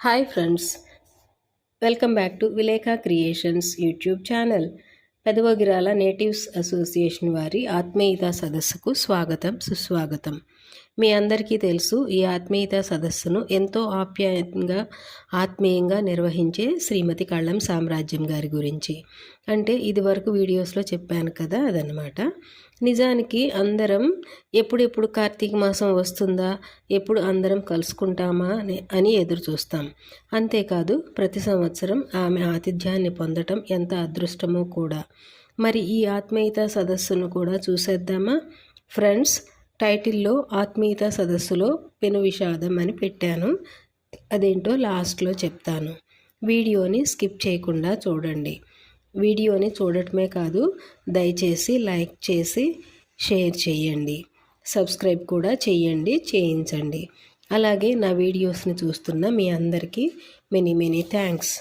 Hi friends. Welcome back to Vilekha creations YouTube channel. Pedavagirala natives association వారి ఆత్మీయత సదస్సుకు స్వాగతం సుస్వాగతం. మీ అందరికీ తెలుసు ఈ ఆత్మీయత సదస్సును ఎంతో ఆప్యాయంగా ఆత్మీయంగా నిర్వహించే శ్రీమతి కళ్ళం సామ్రాజ్యం గారి గురించి. అంటే ఇది వరకు వీడియోస్లో చెప్పాను కదా అదనమాట నిజానికి అందరం ఎప్పుడెప్పుడు కార్తీక మాసం వస్తుందా? ఎప్పుడు అందరం కలుసుకుంటామా? అని అని ఎదురు చూస్తాం. అంతేకాదు ప్రతి సంవత్సరం ఆమె ఆతిథ్యాన్ని పొందటం ఎంత అదృష్టమో కూడా. మరి ఈ ఆత్మీయత సదస్సును కూడా చూసేద్దామా? ఫ్రెండ్స్ టైటిల్లో ఆత్మీయత సదస్సులో పెను విషాదం అని పెట్టాను. అదేంటో లాస్ట్లో చెప్తాను. వీడియోని స్కిప్ చేయకుండా చూడండి. వీడియోని చూడటమే కాదు దయచేసి లైక్ చేసి షేర్ చేయండి. సబ్స్క్రైబ్ కూడా చేయండి చేయించండి. అలాగే నా వీడియోస్ని చూస్తున్న మీ అందరికీ many many thanks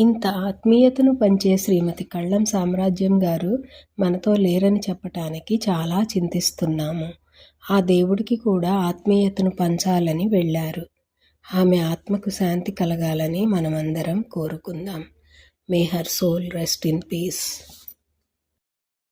ఇంత ఆత్మీయతను పంచే శ్రీమతి కళ్ళం సామ్రాజ్యం గారు మనతో లేరని చెప్పటానికి చాలా చింతిస్తున్నాము. ఆ దేవుడికి కూడా ఆత్మీయతను పంచాలని వెళ్ళారు. ఆమె ఆత్మకు శాంతి కలగాలని మనమందరం కోరుకుందాం. May her soul rest in peace.